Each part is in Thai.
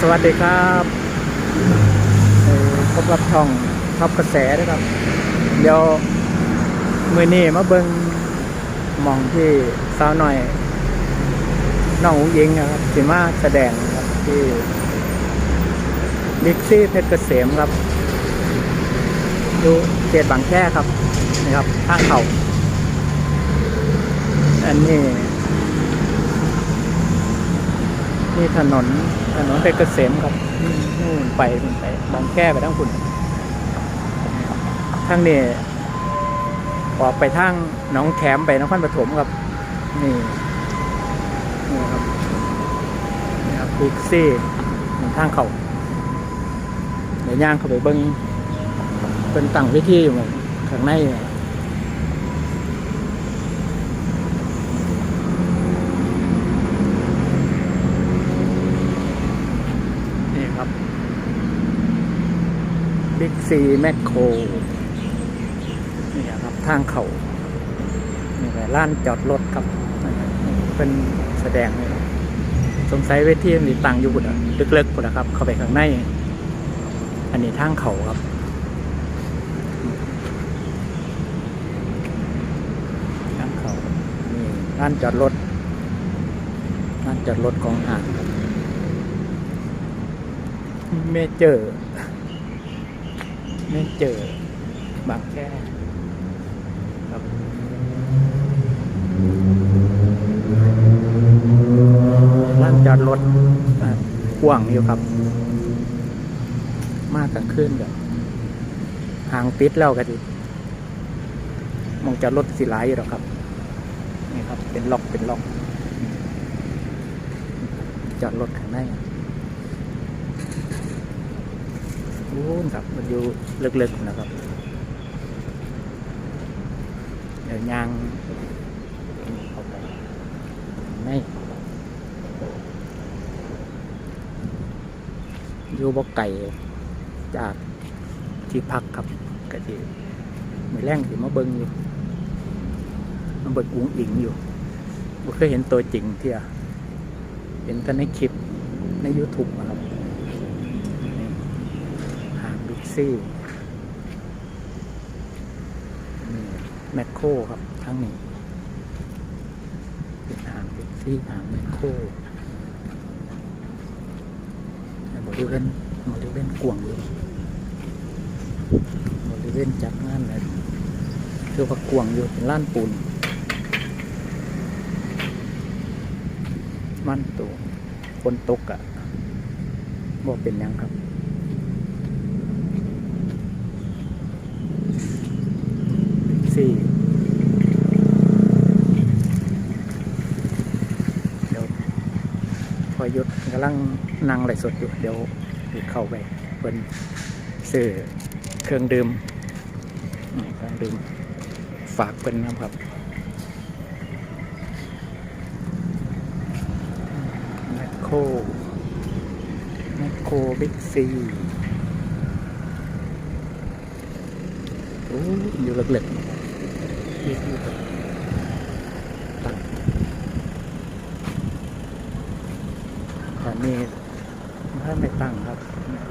สวัสดีครับพบกับช่องทับกระแสนะครับ เดี๋ยวมือนี้มาเบิงมองที่สาวหน่อยน้องอุ้งยิงนะครับสิมาแสดงครับที่บิ๊กซี่เพชรเกษมครับอยู่เขตบางแคครับนี่ครับข้างเขาอันนี้ นี่ถนนถนนเพชรเกษมครับนู่นไปนู่นไปบางแก้ไปทั้งคุณทางนี้ออกไปทางหนองแขมไปนครปฐมครับ นี่นี่ครับนี่ครับบิ๊กซี่ทางเขาเดี๋ยวย่างเข้าไปเบิ้งเป็นตั้งวิธีอยู่ข้างในเนี่ยครับบิ๊ก ซีแมคโครนี่ครับทางเขานี่แหละร้านจอดรถครับนี่เป็นแสดงนี่ครับสงสัยเวทีมันสิตั้งอยู่บุตรเล็กๆบุตรครับ เข้าไปข้างใน อันนี้ทางเขาครับทางเขานี่ร้านจอดรถร้านจอดรถของห่างครับเมเจอร์ เมเจอบางแก้ครับร้านจอดรถอะกว้างอยู่ครับ มากกลางคืนแบบห่างปิดแล้วก็ดิมองจอดรถสิหลายอยู่หรอกครับ นี่ครับ เป็นล็อกเป็นล็อก จอดรถข้างใน นู้นครับ มันอยู่ลึกๆนะครับเดี๋ยวยางเข้าไปไม่อยู่บ่ไก่จากที่พักครับก็ที่มือแรงที่มาเบิงอยู่มาเบิงอุ้งอิงอยู่บ่เคยเห็นตัวจริงเที่ยเห็นกันในคลิปใน YouTube นะครับ หางบิ๊ก ซี่นี่แมคโครครับทั้งนี้เป็นหางบิ๊กซี่หางแมคโครบริเวณบริเวณกวงอยู่บริเวณจัดงานเลยคือว่ากวงอยู่เป็นล้านปูนมันตัวคนตกอะ่ะบอกเป็นยังครับ สี่เดี๋ยวพอยุดกำลังนั่งไหลสดอยู่ เดี๋ยวเดี๋ยวเข้าไปเป็นซื้อเครื่องดื่มเครื่องดื่มฝากเป็นนะครับแมคโครแมคโครบิ๊กซีโอ้อยู่เล็กๆ ที่ที่ตั้งตอนนี้ถ้าไม่ตั้งครับ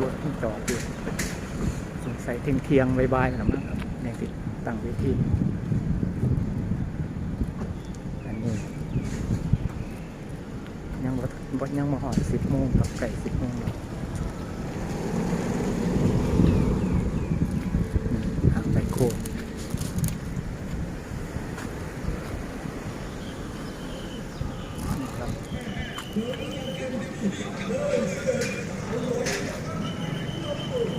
รถที่จอดอยู่สงสัยเที่ยงเที่ยงๆบายๆนะมั้งครับเนี่ยสิตั้งเวทีอันนี้ ยังบ่บ่ยังมาหอดสิบโมงกับไก่สิบโมงแล้วอืมทางไปโคตร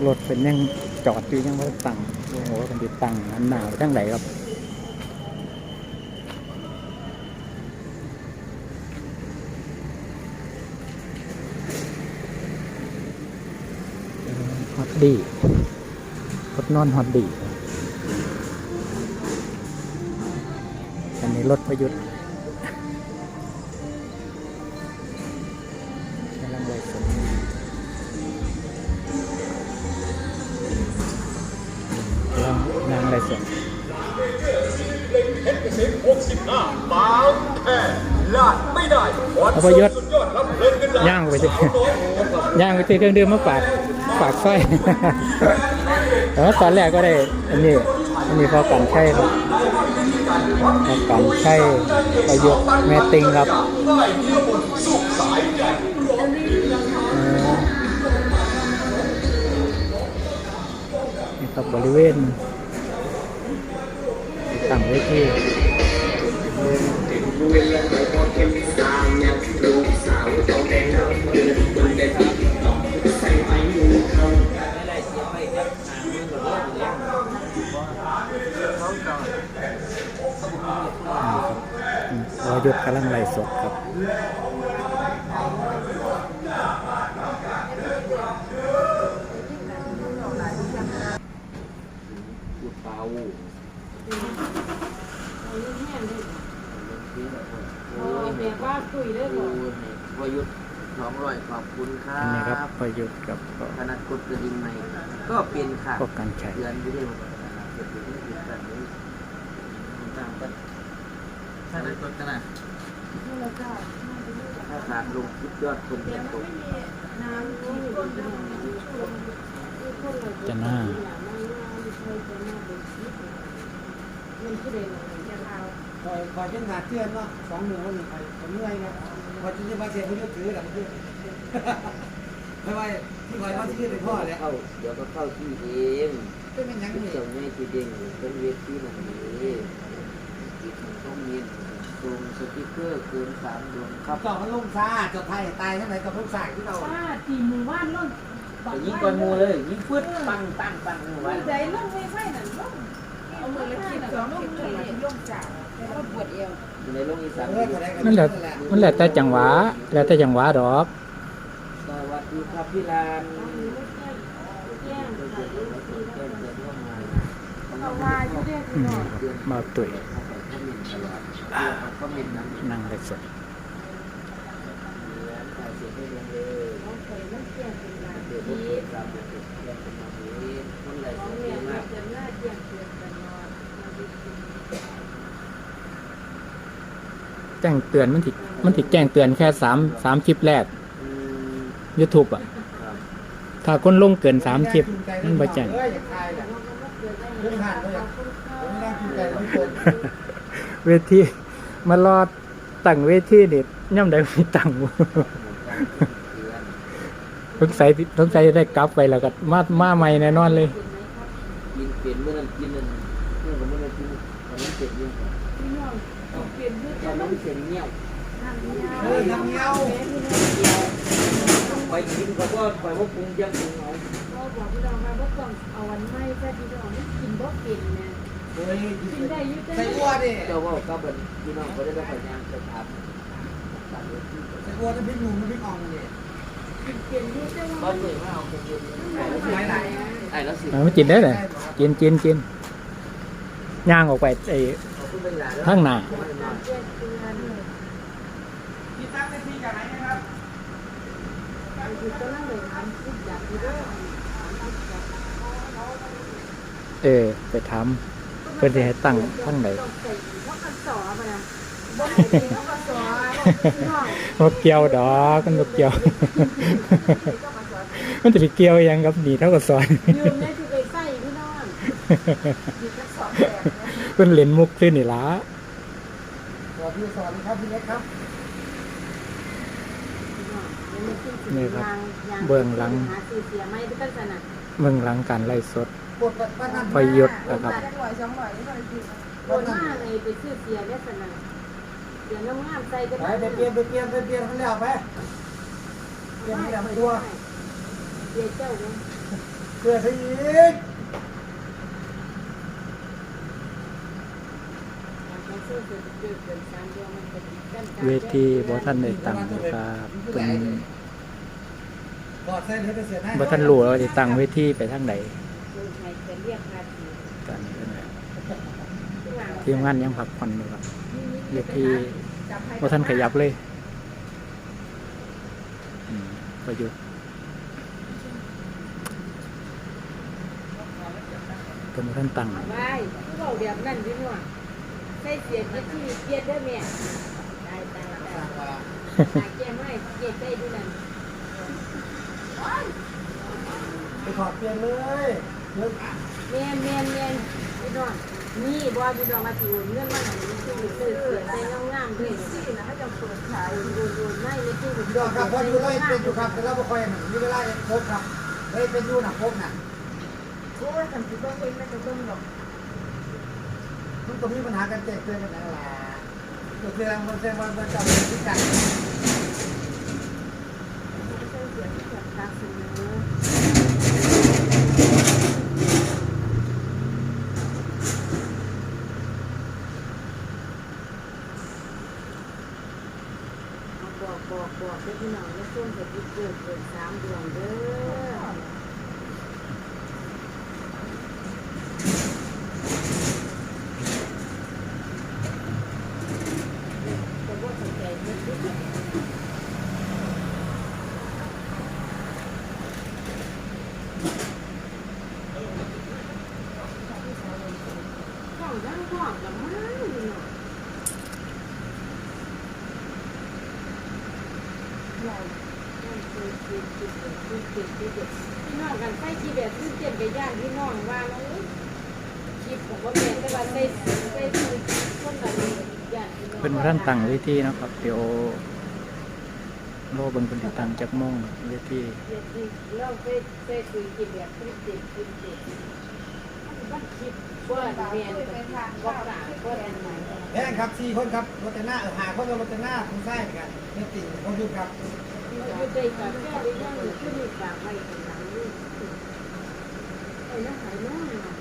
รถ เป็นยังจอดอยู่ยังไม่ตั้งโอ้โหเป็นติดตั้งอันหนาวทั้งไหนครับฮอตดีรถนอนฮอตดีอันนี้รถประยุทธ์ เลยสน65บางแค่ลาดไม่ได้ขอเอาพยศย่างไปสิย่างไปสิเครื่องดื่มมาฝากฝากสร้อยแต่ว่าตอนแรกก็ได้ อันนี้อันนี้พอกันใช่ครับพอกันใช่ประโยชน์แม่ติงครับเออนี่ครับบริเวณ ต่างไว้ที่อืมรอยศกำลังไล่สดครับ พูดเบา โอ้ยแบบว่าคุยได้ดูบ่ให้พยุทธ์สองร้อยขอบคุณครัอันนี้ครับบประยุทธ์กับขนาดกดกระดิ่งใหม่ก็เป็นค่ะพวกการใช้เดือนวิดีโอเกิดขึ้นที่แบบนี้ต่างกันถ้านั้นกดกันนะถ้าขาดลงคลิปยอดคนจะตกน้ำที่อยู่ในน้ำจะหน้ามันคือเด่นจะเอา คอยคอยจนหาเตือนเนาะสองหนึ่งวันหนึ่งคอยผมเมื่อยไงคอยจนจะมาเสียผู้ยืดถือหลังเพื่อนไม่ว่าที่คอยมาที่ยืดเป็นพ่อแหละเข้าเดี๋ยวก็เข้าที่เองเป็นเป็นยังทุกนี่เจ้าแม่ที่เด้งเป็นเวทีนั่นนี่ติดต้องมีตรงสติ๊กเกอร์เกินสามดวงครับเจาะมันลงซาเจาะไทยตายทั้งไหนกับลูกสายที่เราป้าตีหมู่บ้านล่นแต่ยิงก่อนมูเลยยิงฟึดปังตั้งตั้งหมู่บ้านใจล่นไม่ใช่นั่นล่นเอามือละคิดสองคิดเลยย่งจ่าแล้ว ปวดเอวอยู่ในโลกอีสานเออแสดงกันมันแหละแหละมันแหละแต่จังหวะแล้วแต่จังหวะดอก สวัสดีครับพี่ลานแย่งเดินเดินเดินเดินเดินเดินเข้ามาเอาว่าอยู่เรียกอืพี่มน้องครับมาตุ๋ยเข้าไปคอมเมนต์ตลอดคอมเมนต์นั้นนั่งไล่สดถ่ายเสียงให้ลงเลยน้องเคยมันเกี่ยงเป็นลาเดี๋ยวพีผมตามเด็กๆเรียนเป็นมาเองคนไหลของเสียแม่งมัมานก แจ้งเตือนมันติมันติแจ้งเตือนแค่สามสามคลิปแรกอืม YouTube อะครับถ้าคนลงเกินสามคลิปมันบ่แจ้งเอออย่าคายแหละเรื่องผ่านเลยอะผมไม่นั่งกินไก่ไม่คนเวทีมารอตั้งเวทีเด็ดย่ำใดมีตั้งบ่เตือนสงสัยสงสัยจะได้กลับไปแล้วก็มามาใหม่แน่นอนเลยกินเปลี่ยนเมื่อนั้นกินนั่นเมื่อวันเมื่อนั้นกินตอนนั้นเสร็จยังพี่น้องเปลี่ยนเรื่อง ตอนนั้นเสร็จเงี้ยวเออน้ำเงี้ยวไปกินเขาก็ไปว่าปรุงยังปรุงเอาก็บอกพี่น้องมาว่าต้องเอาวันไม่แค่พี่น้องไม่กินบ่กินนะเฮ้ยกินได้ยุ่แต่ใส่วัวดิเจ้าว่าก็เป็นพี่น้องก็ได้ไปย่างจะทำตามเรื่องที่ใส่วัวน้ำพริกหนุ่มพริกอ่องนี่กินยุ่แต่บ้านเมืองเราคงเป็นไอ้แล้วสิไอ้แล้วสิเอามากินได้เลยกินกินกินย่างออกไปไอ้ ขอบคุณเป็นหลานข้างหน้าพี่ตั้งได้ที่จากไหนนะครับเออ ไปทำเพื่อที่ให้ตั้งข้างไหนบ่เกี่ยวดอกมันบ่เกี่ยว มันจะไปเกี่ยวอิหยังกับหนีเท่ากับสอนยื เพิ่นเล่นมุกขึ้นนี่ล่ะสวัสดีสวัสดีครับพี่เล็กครับเบื้องหลังการไล่สดปวดป้านั่นประยุทธ์นะครับโดนมาเลยไปซื้อเสียได้สนะเสียงงามๆใส่ก็ไปไปเปลี่ยนไปเปลี่ยนไปเปลี่ยนเขาแล้วไปเปลี่ยนให้ดำตัวเสียเจ้าเลยเพื่อที่อีก เวทีบ่ทันได้ตั้งเลยครับเพิ่นกอดใส่เหลือแต่เสียหน้าบ่ทันรู้ว่าสิตั้งเวทีไปทางใดคนไทยจะเรียกภาษีตอนนี้เพิ่นน่ะทีมงานยังพักผ่อนอยู่ครับเวทีบ่ทันขยับเลยอืมประยุทธ์เพิ่นบ่ทันตั้งไว้ผู้เบาเดียบนั่นพี่น้องใส่เสียที่ที่เกียดได้แม่ตายตายตายหาแก้ไม่เก็บได้ด้วยนั่นไปถอดเปลี่ยนเลยเลิกเมียนเมียนเมียนพี่น้องนี่บ่พี่น้องมาติวเงินมาหนังนี่คือซื้อเสือใส่งามๆด้วยสินะเขาจะเปิดขายดูดูไม่ไม่คือพี่ดอกครับพออยู่เลยเป็นอยู่ครับแต่เราไม่ค่อยมีเวลาพบครับเฮ้ยเป็นอยู่นะพบนะโอ้ยทำสิบ่เองไม่จะต้องหรอกมัน ก็มีปัญหากันแจ้งเตือนกันนั่นแหละก็คือมันแจ้งว่ามันจะเป็นที่กันใส่เสือที่แบบตาเสนอบอกบอกบอกพี่น้องในช่วงเกิดเกิดเกิดสามเดือนเด้อ แต่ว่าสนใจไม่ได้ห้องด้านห้องละมั้งนี่เนาะ เราต้องเคยคิดคิดเด็ดคิดเด็ดคิดเด็ดพี่น้องกันใส่คิดแบบคิดเด็ดไปย่างพี่น้องว่าแล้วคิดผมว่าเป็นแต่ว่าใส่ใส่คือคนละย่างพี่น้องเป็นท่านตั้งเวทีนะครับ เดี๋ยวโลเบิ่งเป็นติดตั้งจักโมงเวทีเด็ดดีเราไปไปคุยกินแบบคิดเด็ดคิดเด็ดมันคิดว่าเรียน แค่ครับสี่คนครับรถแต่หน้าเออหาคนรถแต่หน้าคุณไส้กันนี่ติ่งคนอยู่ครับอยู่ใจกับแค่ได้ยังอยู่ที่นี่กลางไว้ข้างหลังนี่ไอ้น้าหายน้อง